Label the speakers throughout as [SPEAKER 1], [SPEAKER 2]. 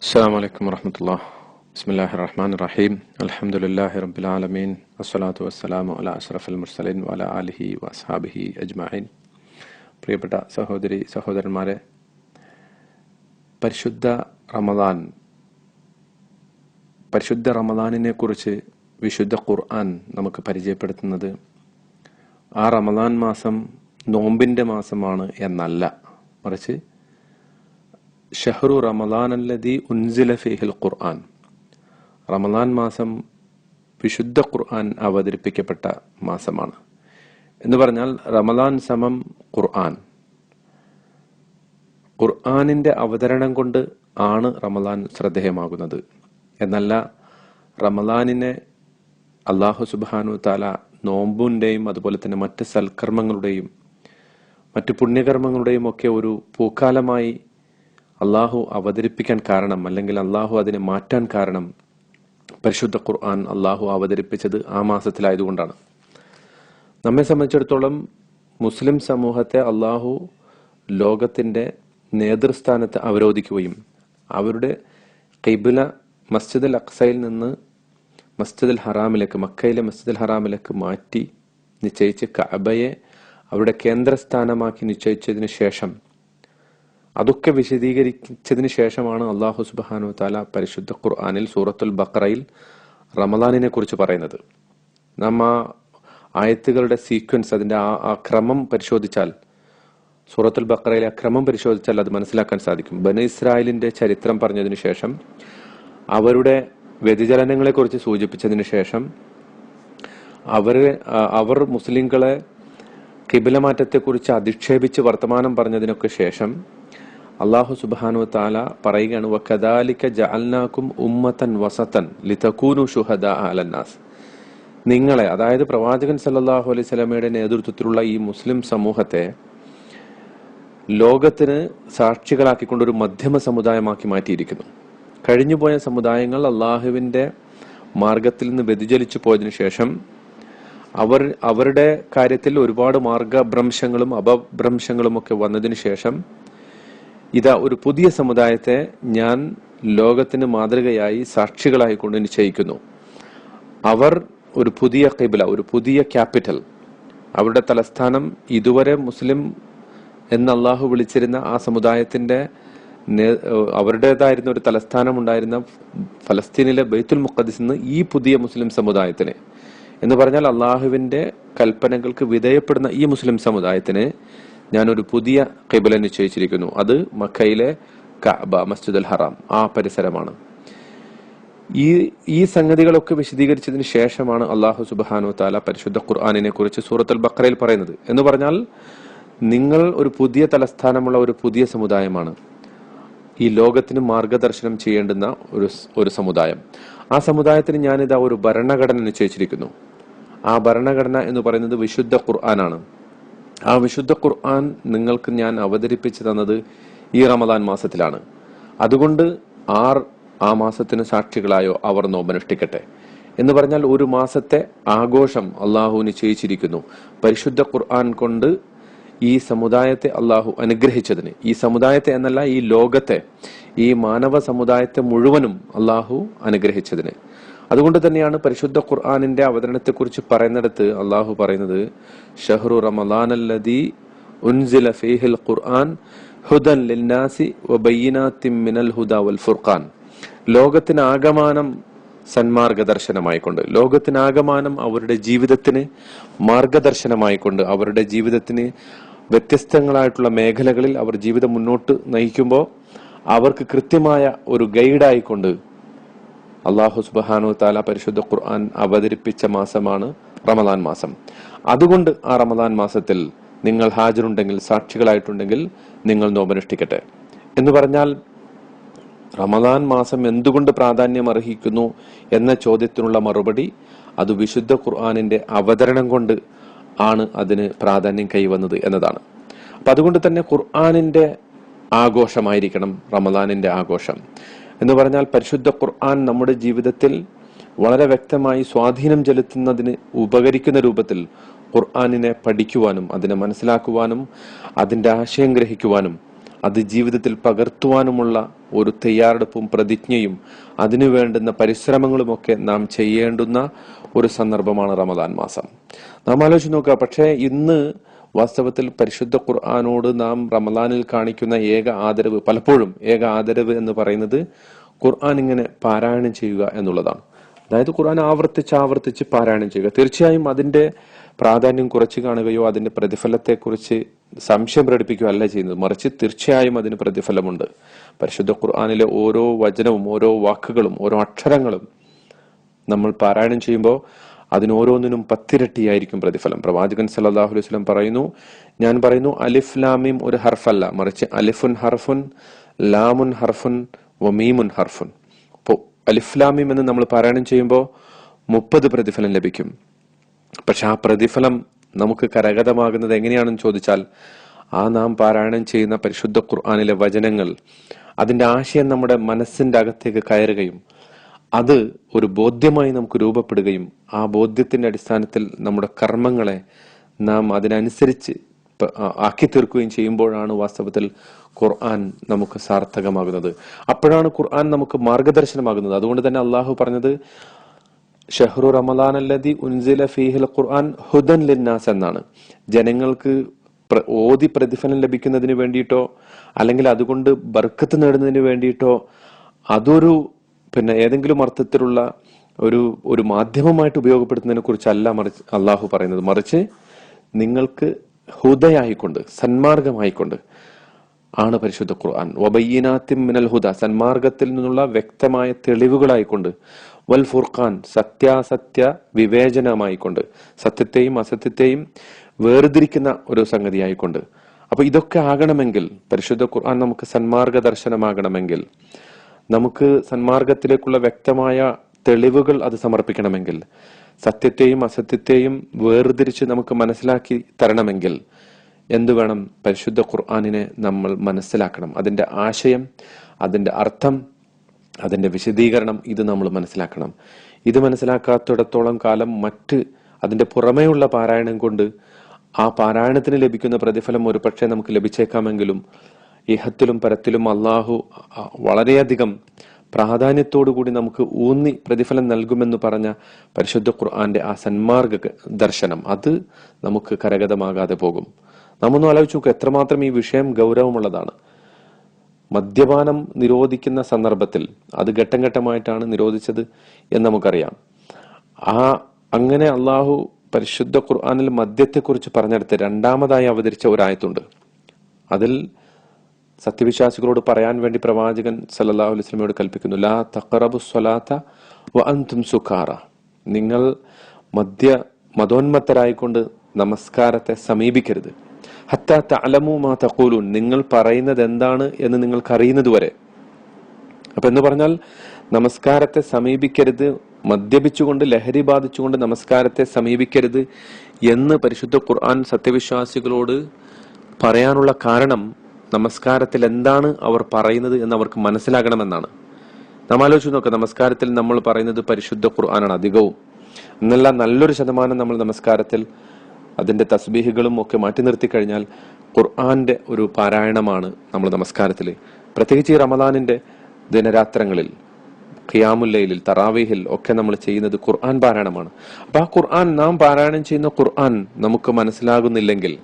[SPEAKER 1] السلام عليكم ورحمة الله بسم الله الرحمن الرحيم الحمد لله رب العالمين والصلاة والسلام على أشرف المرسلين وعلى آله وأصحابه أجمعين പ്രിയപ്പെട്ട സഹോദരി സഹോദരന്മാരെ പരിശുദ്ധ റമദാൻ പരിശുദ്ധ റമദാനിനെ കുറിച്ച് വിശുദ്ധ ഖുർആൻ നമുക്ക് പരിചയപ്പെടുത്തുന്നത് ആ റമദാൻ മാസം നോമ്പിന്റെ മാസമാണ് എന്നല്ല മറിച്ച് ഷഹ്റു റമദാൻ അല്ലതി ഉൻസില ഫിഹിൽ ഖുർആൻ. റമദാൻ മാസം വിശുദ്ധ ഖുർആൻ അവതരിപ്പിക്കപ്പെട്ട മാസമാണ്. എന്ന് പറഞ്ഞാൽ റമദാൻ സമം ഖുർആൻ. ഖുർആനിന്റെ അവതരണം കൊണ്ട് ആണ് റമദാൻ ശ്രദ്ധേയമാകുന്നത്. എന്നല്ല റമദാനിനെ അള്ളാഹു സുബാനു താല നോമ്പിന്റെയും അതുപോലെ തന്നെ മറ്റ് സൽക്കർമ്മങ്ങളുടെയും മറ്റ് പുണ്യകർമ്മങ്ങളുടെയും ഒക്കെ ഒരു പൂക്കാലമായി അള്ളാഹു അവതരിപ്പിക്കാൻ കാരണം അല്ലെങ്കിൽ അള്ളാഹു അതിനെ മാറ്റാൻ കാരണം പരിശുദ്ധ ഖുർആൻ അള്ളാഹു അവതരിപ്പിച്ചത് ആ മാസത്തിലായതുകൊണ്ടാണ്. നമ്മെ സംബന്ധിച്ചിടത്തോളം മുസ്ലിം സമൂഹത്തെ അള്ളാഹു ലോകത്തിന്റെ നേതൃസ്ഥാനത്ത് അവരോധിക്കുകയും അവരുടെ കൈബുല മസ്ജിദ് അൽ അക്സയിൽ നിന്ന് മസ്ജിദ് അൽ ഹറാമിലേക്ക് മക്കയിലെ മസ്ജിദ് അൽ ഹറാമിലേക്ക് മാറ്റി നിശ്ചയിച്ച് കഅബയെ അവരുടെ കേന്ദ്രസ്ഥാനമാക്കി നിശ്ചയിച്ചതിന് ശേഷം അതൊക്കെ വിശദീകരിച്ചതിന് ശേഷമാണ് അള്ളാഹു സുബാനു താല പരിശുദ്ധ ഖുർആാനിൽ സൂറത്തുൽ ബക്രയിൽ റമദാനിനെ കുറിച്ച് പറയുന്നത്. നമ്മ ആയത്തുകളുടെ സീക്വൻസ് അതിന്റെ ആ ആ ക്രമം പരിശോധിച്ചാൽ സൂറത്തുൽ ബക്രയിലെ ആ ക്രമം പരിശോധിച്ചാൽ അത് മനസ്സിലാക്കാൻ സാധിക്കും. ബന ഇസ്രായേലിന്റെ ചരിത്രം പറഞ്ഞതിന് ശേഷം അവരുടെ വ്യതിചലനങ്ങളെ കുറിച്ച് സൂചിപ്പിച്ചതിന് ശേഷം അവർ അവർ മുസ്ലിങ്ങളെ കിബിലമാറ്റത്തെക്കുറിച്ച് അധിക്ഷേപിച്ച് വർത്തമാനം പറഞ്ഞതിനൊക്കെ ശേഷം അള്ളാഹു സുബാനു താല പറയുകയാണ് വക്കദാലിക്ക ജഅൽനാക്കും ഉമ്മത്തൻ വസത്തൻ ലിതകൂനു ഷുഹദ അലന്നാസ് നിങ്ങളെ അതായത് പ്രവാചകൻ സല്ലാഹു അലൈഹി സ്വലമയുടെ നേതൃത്വത്തിലുള്ള ഈ മുസ്ലിം സമൂഹത്തെ ലോകത്തിന് സാക്ഷികളാക്കിക്കൊണ്ട് ഒരു മധ്യമ സമുദായമാക്കി മാറ്റിയിരിക്കുന്നു. കഴിഞ്ഞുപോയ സമുദായങ്ങൾ അള്ളാഹുവിന്റെ മാർഗത്തിൽ നിന്ന് വ്യതിചലിച്ചു പോയതിനു ശേഷം അവർ അവരുടെ കാര്യത്തിൽ ഒരുപാട് മാർഗഭ്രംശങ്ങളും അപഭ്രംശങ്ങളും ഒക്കെ വന്നതിന് ശേഷം ഇതാ ഒരു പുതിയ സമുദായത്തെ ഞാൻ ലോകത്തിന് മാതൃകയായി സാക്ഷികളായി കൊണ്ട് നിശ്ചയിക്കുന്നു. അവർ ഒരു പുതിയ കിബില ഒരു പുതിയ ക്യാപിറ്റൽ. അവരുടെ തലസ്ഥാനം ഇതുവരെ മുസ്ലിം എന്ന് അള്ളാഹു വിളിച്ചിരുന്ന ആ സമുദായത്തിന്റെ അവരുടേതായിരുന്ന ഒരു തലസ്ഥാനം ഉണ്ടായിരുന്ന ഫലസ്തീനിലെ ബൈത്തുൽ മുഖദ്ദിസ് നിന്ന് ഈ പുതിയ മുസ്ലിം സമുദായത്തിന്. എന്ന് പറഞ്ഞാൽ അള്ളാഹുവിന്റെ കൽപ്പനകൾക്ക് വിധേയപ്പെടുന്ന ഈ മുസ്ലിം സമുദായത്തിന് ഞാനൊരു പുതിയ കിബില നിശ്ചയിച്ചിരിക്കുന്നു. അത് മക്കയിലെ കഅബ മസ്ജിദ് അൽ ഹറാം ആ പരിസരമാണ്. ഈ ഈ സംഗതികളൊക്കെ വിശദീകരിച്ചതിന് ശേഷമാണ് അള്ളാഹു സുബാനു താല പരിശുദ്ധ ഖുർആാനിനെ കുറിച്ച് സൂറത്തുൽ ബക്രയിൽ പറയുന്നത്. എന്ന് പറഞ്ഞാൽ നിങ്ങൾ ഒരു പുതിയ തലസ്ഥാനമുള്ള ഒരു പുതിയ സമുദായമാണ്. ഈ ലോകത്തിന് മാർഗദർശനം ചെയ്യേണ്ടുന്ന ഒരു ഒരു സമുദായം. ആ സമുദായത്തിന് ഞാനിതാ ഒരു ഭരണഘടന നിശ്ചയിച്ചിരിക്കുന്നു. ആ ഭരണഘടന എന്ന് പറയുന്നത് വിശുദ്ധ ഖുർആനാണ്. ആ വിശുദ്ധ ഖുർആൻ നിങ്ങൾക്ക് ഞാൻ അവതരിപ്പിച്ചു തന്നത് ഈ റമദാൻ മാസത്തിലാണ്. അതുകൊണ്ട് ആർ ആ മാസത്തിന് സാക്ഷികളായോ അവർ നോമ്പനുഷ്ഠിക്കട്ടെ. എന്ന് പറഞ്ഞാൽ ഒരു മാസത്തെ ആഘോഷം അള്ളാഹു നിശ്ചയിച്ചിരിക്കുന്നു. പരിശുദ്ധ ഖുർആൻ കൊണ്ട് ഈ സമുദായത്തെ അള്ളാഹു അനുഗ്രഹിച്ചതിന്. ഈ സമുദായത്തെ എന്നല്ല ഈ ലോകത്തെ ഈ മാനവ സമുദായത്തെ മുഴുവനും അള്ളാഹു അനുഗ്രഹിച്ചതിന്. അതുകൊണ്ട് തന്നെയാണ് പരിശുദ്ധ ഖുർആാനിന്റെ അവതരണത്തെക്കുറിച്ച് പറയുന്നിടത്ത് അള്ളാഹു പറയുന്നത് ഷഹ്റു റമലാനല്ലദി ഉൻസില ഖുർആൻ ഹുദൻ മിനൽ ലോകത്തിനാകമാനം സന്മാർഗദർശനമായിക്കൊണ്ട് ലോകത്തിനാകമാനം അവരുടെ ജീവിതത്തിന് മാർഗദർശനമായിക്കൊണ്ട് അവരുടെ ജീവിതത്തിന് വ്യത്യസ്തങ്ങളായിട്ടുള്ള മേഖലകളിൽ അവർ ജീവിതം മുന്നോട്ട് നയിക്കുമ്പോൾ അവർക്ക് കൃത്യമായ ഒരു ഗൈഡായിക്കൊണ്ട് അള്ളാഹു സുബാനു താല പരിശുദ്ധ ഖുർആൻ അവതരിപ്പിച്ച മാസമാണ് റമദാൻ മാസം. അതുകൊണ്ട് ആ റമദാൻ മാസത്തിൽ നിങ്ങൾ ഹാജരുണ്ടെങ്കിൽ സാക്ഷികളായിട്ടുണ്ടെങ്കിൽ നിങ്ങൾ നോമനുഷ്ഠിക്കട്ടെ എന്ന് പറഞ്ഞാൽ റമദാൻ മാസം എന്തുകൊണ്ട് പ്രാധാന്യം അർഹിക്കുന്നു എന്ന ചോദ്യത്തിനുള്ള മറുപടി അത് വിശുദ്ധ ഖുർആാനിന്റെ അവതരണം കൊണ്ട് ആണ് അതിന് പ്രാധാന്യം കൈവന്നത് എന്നതാണ്. അപ്പൊ അതുകൊണ്ട് തന്നെ ഖുർആാനിന്റെ ആഘോഷമായിരിക്കണം റമദാനിന്റെ ആഘോഷം. എന്ന് പറഞ്ഞാൽ പരിശുദ്ധ ഖുർആൻ നമ്മുടെ ജീവിതത്തിൽ വളരെ വ്യക്തമായി സ്വാധീനം ചെലുത്തുന്നതിന് ഉപകരിക്കുന്ന രൂപത്തിൽ ഖുർആാനിനെ പഠിക്കുവാനും അതിനെ മനസ്സിലാക്കുവാനും അതിന്റെ ആശയം ഗ്രഹിക്കുവാനും അത് ജീവിതത്തിൽ പകർത്തുവാനുമുള്ള ഒരു തയ്യാറെടുപ്പും പ്രതിജ്ഞയും അതിനു വേണ്ടുന്ന പരിശ്രമങ്ങളുമൊക്കെ നാം ചെയ്യേണ്ടുന്ന ഒരു സന്ദർഭമാണ് റമദാൻ മാസം. നാം ആലോചിച്ച് നോക്കുക പക്ഷേ ഇന്ന് വാസ്തവത്തിൽ പരിശുദ്ധ ഖുർആാനോട് നാം റമദാനിൽ കാണിക്കുന്ന ഏക ആദരവ് പലപ്പോഴും ഏക ആദരവ് എന്ന് പറയുന്നത് ഖുർആൻ ഇങ്ങനെ പാരായണം ചെയ്യുക എന്നുള്ളതാണ്. അതായത് ഖുർആൻ ആവർത്തിച്ച് ആവർത്തിച്ച് പാരായണം ചെയ്യുക. തീർച്ചയായും അതിന്റെ പ്രാധാന്യം കുറച്ച് കാണുകയോ അതിന്റെ പ്രതിഫലത്തെക്കുറിച്ച് സംശയം പ്രകടിപ്പിക്കുകയോ അല്ല ചെയ്യുന്നത്. മറിച്ച് തീർച്ചയായും അതിന് പ്രതിഫലമുണ്ട്. പരിശുദ്ധ ഖുർആാനിലെ ഓരോ വചനവും ഓരോ വാക്കുകളും ഓരോ അക്ഷരങ്ങളും നമ്മൾ പാരായണം ചെയ്യുമ്പോൾ അതിന് ഓരോന്നിനും പത്തിരട്ടിയായിരിക്കും പ്രതിഫലം. പ്രവാചകൻ സല്ലല്ലാഹു അലൈഹി വസല്ലം പറയുന്നു ഞാൻ പറയുന്നു അലിഫ് ലാമിം ഒരു ഹർഫല്ല. മറിച്ച് അലിഫുൻ ഹർഫുൻ ലാമുൻ ഹർഫുൻ വമീമുൻ ഹർഫുൻ. അപ്പോൾ അലിഫ് ലാമിം എന്ന് നമ്മൾ പാരായണം ചെയ്യുമ്പോൾ മുപ്പത് പ്രതിഫലം ലഭിക്കും. പക്ഷെ ആ പ്രതിഫലം നമുക്ക് കരഗതമാകുന്നത് എങ്ങനെയാണെന്ന് ചോദിച്ചാൽ ആ നാം പാരായണം ചെയ്യുന്ന പരിശുദ്ധ ഖുർആാനിലെ വചനങ്ങൾ അതിന്റെ ആശയം നമ്മുടെ മനസ്സിന്റെ അകത്തേക്ക് കയറുകയും അത് ഒരു ബോധ്യമായി നമുക്ക് രൂപപ്പെടുകയും ആ ബോധ്യത്തിന്റെ അടിസ്ഥാനത്തിൽ നമ്മുടെ കർമ്മങ്ങളെ നാം അതിനനുസരിച്ച് ആക്കി തീർക്കുകയും ചെയ്യുമ്പോഴാണ് വാസ്തവത്തിൽ ഖുർആൻ നമുക്ക് സാർത്ഥകമാകുന്നത്. അപ്പോഴാണ് ഖുർആൻ നമുക്ക് മാർഗദർശനമാകുന്നത്. അതുകൊണ്ട് തന്നെ അള്ളാഹു പറഞ്ഞത് ഷെഹ്റു റമദാൻ അല്ലതി ഉൻസില ഫീഹിൽ ഖുർആൻ ഹുദൻ ലിന്നാസ് എന്നാണ്. ജനങ്ങൾക്ക് ഓതി പ്രതിഫലം ലഭിക്കുന്നതിന് വേണ്ടിയിട്ടോ അല്ലെങ്കിൽ അതുകൊണ്ട് ബർക്കത്ത് നേടുന്നതിന് വേണ്ടിയിട്ടോ അതൊരു പിന്നെ ഏതെങ്കിലും അർത്ഥത്തിലുള്ള ഒരു ഒരു മാധ്യമമായിട്ട് ഉപയോഗപ്പെടുത്തുന്നതിനെ കുറിച്ചല്ല മറിച്ച് അള്ളാഹു പറയുന്നത്. മറിച്ച് നിങ്ങൾക്ക് ഹുദയായിക്കൊണ്ട് സന്മാർഗമായിക്കൊണ്ട് ആണ് പരിശുദ്ധ ഖുർആൻ. വബയ്യനാത്തിം മിനൽ ഹുദ സന്മാർഗത്തിൽ നിന്നുള്ള വ്യക്തമായ തെളിവുകളായിക്കൊണ്ട് വൽ ഫുർഖാൻ സത്യാസത്യ വിവേചനമായിക്കൊണ്ട് സത്യത്തെയും അസത്യത്തെയും വേർതിരിക്കുന്ന ഒരു സംഗതിയായിക്കൊണ്ട്. അപ്പൊ ഇതൊക്കെ ആകണമെങ്കിൽ പരിശുദ്ധ ഖുർആൻ നമുക്ക് സന്മാർഗ ദർശനമാകണമെങ്കിൽ നമുക്ക് സന്മാർഗത്തിലേക്കുള്ള വ്യക്തമായ തെളിവുകൾ അത് സമർപ്പിക്കണമെങ്കിൽ സത്യത്തെയും അസത്യത്തെയും വേർതിരിച്ച് നമുക്ക് മനസ്സിലാക്കി തരണമെങ്കിൽ എന്തു വേണം? പരിശുദ്ധ ഖുർആാനിനെ നമ്മൾ മനസ്സിലാക്കണം. അതിന്റെ ആശയം അതിന്റെ അർത്ഥം അതിന്റെ വിശദീകരണം ഇത് നമ്മൾ മനസ്സിലാക്കണം. ഇത് മനസ്സിലാക്കാത്തിടത്തോളം കാലം മറ്റ് അതിന്റെ പുറമേയുള്ള പാരായണം കൊണ്ട് ആ പാരായണത്തിന് ലഭിക്കുന്ന പ്രതിഫലം ഒരുപക്ഷെ നമുക്ക് ലഭിച്ചേക്കാമെങ്കിലും ഇഹത്തിലും പരത്തിലും അള്ളാഹു വളരെയധികം പ്രാധാന്യത്തോടു കൂടി നമുക്ക് ഊന്നി പ്രതിഫലം നൽകുമെന്ന് പറഞ്ഞ പരിശുദ്ധ ഖുർആന്റെ ആ സന്മാർഗ ദർശനം അത് നമുക്ക് കരഗതമാകാതെ പോകും. നമ്മൊന്ന് ആലോചിച്ച് നോക്കുക എത്രമാത്രം ഈ വിഷയം ഗൗരവമുള്ളതാണ്. മദ്യപാനം നിരോധിക്കുന്ന സന്ദർഭത്തിൽ അത് ഘട്ടം ഘട്ടമായിട്ടാണ് നിരോധിച്ചത് എന്ന് നമുക്കറിയാം. ആ അങ്ങനെ അള്ളാഹു പരിശുദ്ധ ഖുർആാനിൽ മദ്യത്തെക്കുറിച്ച് പറഞ്ഞെടുത്ത് രണ്ടാമതായി അവതരിച്ച ഒരായത്തുണ്ട്. അതിൽ സത്യവിശ്വാസികളോട് പറയാൻ വേണ്ടി പ്രവാചകൻ സല്ലല്ലാഹു അലൈഹി വസല്ലമയോട് കൽപ്പിക്കുന്നു ലാ തഖറബു സ്വലാത്ത വ അൻതും സുഖാറ. നിങ്ങൾ മദ്യ മതോന്മത്തരായിക്കൊണ്ട് നമസ്കാരത്തെ സമീപിക്കരുത്. ഹത്ത തഅലമു മാ തഖൂലൂൻ. നിങ്ങൾ പറയുന്നത് എന്താണ് എന്ന് നിങ്ങൾക്ക് അറിയുന്നത് വരെ അപ്പൊ എന്ന് പറഞ്ഞാൽ നമസ്കാരത്തെ സമീപിക്കരുത് മദ്യപിച്ചുകൊണ്ട് ലഹരി ബാധിച്ചുകൊണ്ട് നമസ്കാരത്തെ സമീപിക്കരുത് എന്ന് പരിശുദ്ധ ഖുർആൻ സത്യവിശ്വാസികളോട് പറയാനുള്ള കാരണം നമസ്കാരത്തിൽ എന്താണ് അവർ പറയുന്നത് എന്ന് അവർക്ക് മനസ്സിലാകണമെന്നാണ്. നാം ആലോചിച്ച് നോക്കുക നമസ്കാരത്തിൽ നമ്മൾ പറയുന്നത് പരിശുദ്ധ ഖുർആനാണ് അധികവും. എന്നല്ല നല്ലൊരു ശതമാനം നമ്മൾ നമസ്കാരത്തിൽ അതിന്റെ തസ്ബീഹുകളും ഒക്കെ മാറ്റി നിർത്തി കഴിഞ്ഞാൽ ഖുർആന്റെ ഒരു പാരായണമാണ് നമ്മൾ നമസ്കാരത്തിൽ. പ്രത്യേകിച്ച് ഈ റമദാനിന്റെ ദിനരാത്രങ്ങളിൽ ഖിയാമുല്ലയിലിൽ തറാവീഹിൽ ഒക്കെ നമ്മൾ ചെയ്യുന്നത് ഖുർആൻ പാരായണമാണ്. അപ്പൊ ആ ഖുർആൻ നാം പാരായണം ചെയ്യുന്ന ഖുർആൻ നമുക്ക് മനസ്സിലാകുന്നില്ലെങ്കിൽ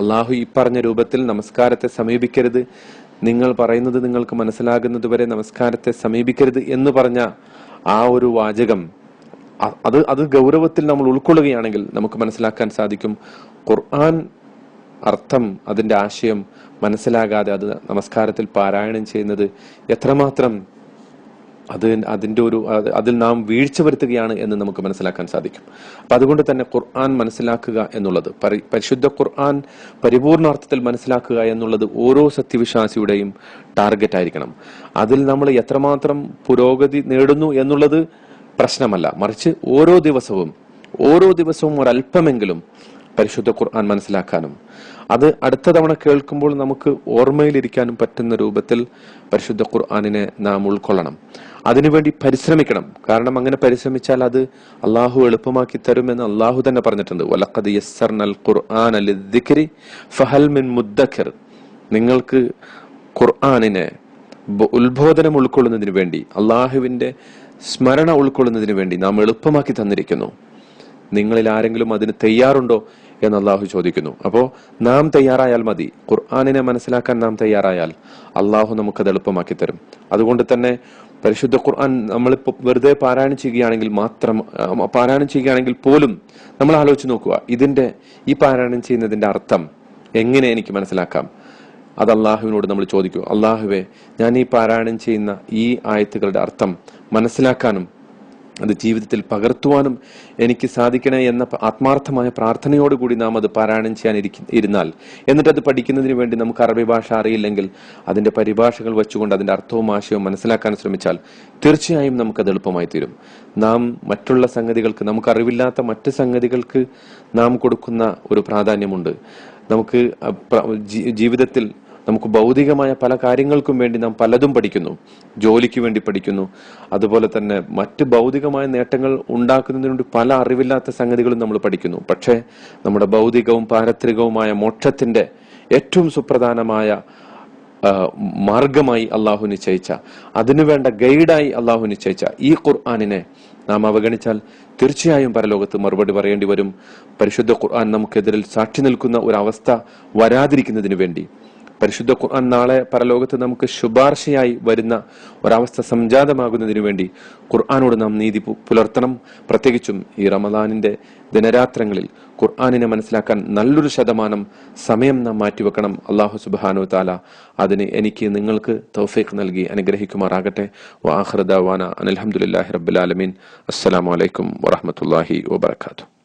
[SPEAKER 1] അള്ളാഹു ഈ പറഞ്ഞ രൂപത്തിൽ നമസ്കാരത്തെ സമീപിക്കരുത്. നിങ്ങൾ പറയുന്നത് നിങ്ങൾക്ക് മനസ്സിലാകുന്നതുവരെ നമസ്കാരത്തെ സമീപിക്കരുത് എന്ന് പറഞ്ഞ ആ ഒരു വാചകം അത് അത് ഗൗരവത്തിൽ നമ്മൾ ഉൾക്കൊള്ളുകയാണെങ്കിൽ നമുക്ക് മനസ്സിലാക്കാൻ സാധിക്കും. ഖുർആൻ അർത്ഥം അതിന്റെ ആശയം മനസ്സിലാകാതെ അത് നമസ്കാരത്തിൽ പാരായണം ചെയ്യുന്നത് എത്രമാത്രം അത് അതിന്റെ ഒരു അതിൽ നാം വീഴ്ച വരുത്തുകയാണ് എന്ന് നമുക്ക് മനസ്സിലാക്കാൻ സാധിക്കും. അപ്പൊ അതുകൊണ്ട് തന്നെ ഖുർആൻ മനസ്സിലാക്കുക എന്നുള്ളത് പരി- പരിശുദ്ധ ഖുർആൻ പരിപൂർണാർത്ഥത്തിൽ മനസ്സിലാക്കുക എന്നുള്ളത് ഓരോ സത്യവിശ്വാസിയുടെയും ടാർഗറ്റ് ആയിരിക്കണം. അതിൽ നമ്മൾ എത്രമാത്രം പുരോഗതി നേടുന്നു എന്നുള്ളത് പ്രശ്നമല്ല. മറിച്ച് ഓരോ ദിവസവും ഓരോ ദിവസവും ഒരല്പമെങ്കിലും പരിശുദ്ധ ഖുർആൻ മനസ്സിലാക്കാനും അത് അടുത്ത തവണ കേൾക്കുമ്പോൾ നമുക്ക് ഓർമ്മയിലിരിക്കാനും പറ്റുന്ന രൂപത്തിൽ പരിശുദ്ധ ഖുർആാനിനെ നാം ഉൾക്കൊള്ളണം. അതിനുവേണ്ടി പരിശ്രമിക്കണം. കാരണം അങ്ങനെ പരിശ്രമിച്ചാൽ അത് അള്ളാഹു എളുപ്പമാക്കി തരുമെന്ന് അള്ളാഹു തന്നെ പറഞ്ഞിട്ടുണ്ട്. യസ്സർനൽ ഫഹൽ മിൻ മുദ്ദക്കിർ നിങ്ങൾക്ക് ഖുർആാനിനെ ഉത്ബോധനം ഉൾക്കൊള്ളുന്നതിന് വേണ്ടി അള്ളാഹുവിന്റെ സ്മരണ ഉൾക്കൊള്ളുന്നതിന് വേണ്ടി നാം എളുപ്പമാക്കി തന്നിരിക്കുന്നു. നിങ്ങളിൽ ആരെങ്കിലും അതിന് തയ്യാറുണ്ടോ? എന്ന് അള്ളാഹു ചോദിക്കുന്നു. അപ്പോ നാം തയ്യാറായാൽ മതി. ഖുർആാനിനെ മനസ്സിലാക്കാൻ നാം തയ്യാറായാൽ അള്ളാഹു നമുക്കത് എളുപ്പമാക്കി തരും. അതുകൊണ്ട് തന്നെ പരിശുദ്ധ ഖുർആൻ നമ്മളിപ്പോ വെറുതെ പാരായണം ചെയ്യുകയാണെങ്കിൽ മാത്രം പാരായണം ചെയ്യുകയാണെങ്കിൽ പോലും നമ്മൾ ആലോചിച്ച് നോക്കുക ഇതിന്റെ ഈ പാരായണം ചെയ്യുന്നതിന്റെ അർത്ഥം എങ്ങനെ എനിക്ക് മനസ്സിലാക്കാം? അത് അള്ളാഹുവിനോട് നമ്മൾ ചോദിക്കൂ. അള്ളാഹുവെ ഞാൻ ഈ പാരായണം ചെയ്യുന്ന ഈ ആയത്തുകളുടെ അർത്ഥം മനസ്സിലാക്കാനും അത് ജീവിതത്തിൽ പകർത്തുവാനും എനിക്ക് സാധിക്കണേ എന്ന ആത്മാർത്ഥമായ പ്രാർത്ഥനയോടുകൂടി നാം അത് പാരായണം ചെയ്യാൻ ഇരുന്നാൽ. എന്നിട്ട് അത് പഠിക്കുന്നതിന് വേണ്ടി നമുക്ക് അറബി ഭാഷ അറിയില്ലെങ്കിൽ അതിന്റെ പരിഭാഷകൾ വെച്ചുകൊണ്ട് അതിന്റെ അർത്ഥവും ആശയവും മനസ്സിലാക്കാൻ ശ്രമിച്ചാൽ തീർച്ചയായും നമുക്കത് എളുപ്പമായി തീരും. നാം മറ്റുള്ള സംഗതികൾക്ക് നമുക്ക് അറിവില്ലാത്ത മറ്റ് സംഗതികൾക്ക് നാം കൊടുക്കുന്ന ഒരു പ്രാധാന്യമുണ്ട്. നമുക്ക് ജീവിതത്തിൽ നമുക്ക് ഭൗതികമായ പല കാര്യങ്ങൾക്കും വേണ്ടി നാം പലതും പഠിക്കുന്നു. ജോലിക്ക് വേണ്ടി പഠിക്കുന്നു. അതുപോലെ തന്നെ മറ്റ് ഭൗതികമായ നേട്ടങ്ങൾ ഉണ്ടാക്കുന്നതിന് വേണ്ടി പല അറിവില്ലാത്ത സംഗതികളും നമ്മൾ പഠിക്കുന്നു. പക്ഷേ നമ്മുടെ ഭൗതികവും പാരത്രികവുമായ മോക്ഷത്തിന്റെ ഏറ്റവും സുപ്രധാനമായ മാർഗമായി അള്ളാഹു നിശ്ചയിച്ച അതിനുവേണ്ട ഗൈഡായി അള്ളാഹു നിശ്ചയിച്ച ഈ ഖുർആാനിനെ നാം അവഗണിച്ചാൽ തീർച്ചയായും പരലോകത്ത് മറുപടി പറയേണ്ടി വരും. പരിശുദ്ധ ഖുർആൻ നമുക്കെതിരിൽ സാക്ഷി നിൽക്കുന്ന ഒരു അവസ്ഥ വരാതിരിക്കുന്നതിന് വേണ്ടി. പരിശുദ്ധ ഖുർആൻ നാളെ പരലോകത്ത് നമുക്ക് ശുപാർശയായി വരുന്ന ഒരവസ്ഥ സംജാതമാകുന്നതിനു വേണ്ടി ഖുർആാനോട് നാം നീതി പുലർത്തണം. പ്രത്യേകിച്ചും ഈ റമദാനിന്റെ ദിനരാത്രങ്ങളിൽ ഖുർആാനിനെ മനസ്സിലാക്കാൻ നല്ലൊരു ശതമാനം സമയം നാം മാറ്റിവെക്കണം. അള്ളാഹു സുബാനു താല അതിന് എനിക്ക് നിങ്ങൾക്ക് തൗഫീഖ് നൽകി അനുഗ്രഹിക്കുമാറാകട്ടെ. വാഹൃദാന അനൽഹമുല്ലാഹി റബ്ബുലാലമീൻ അസ്സലാമലൈക്കും വറഹമത്തല്ലാഹി വബർക്കാത്തു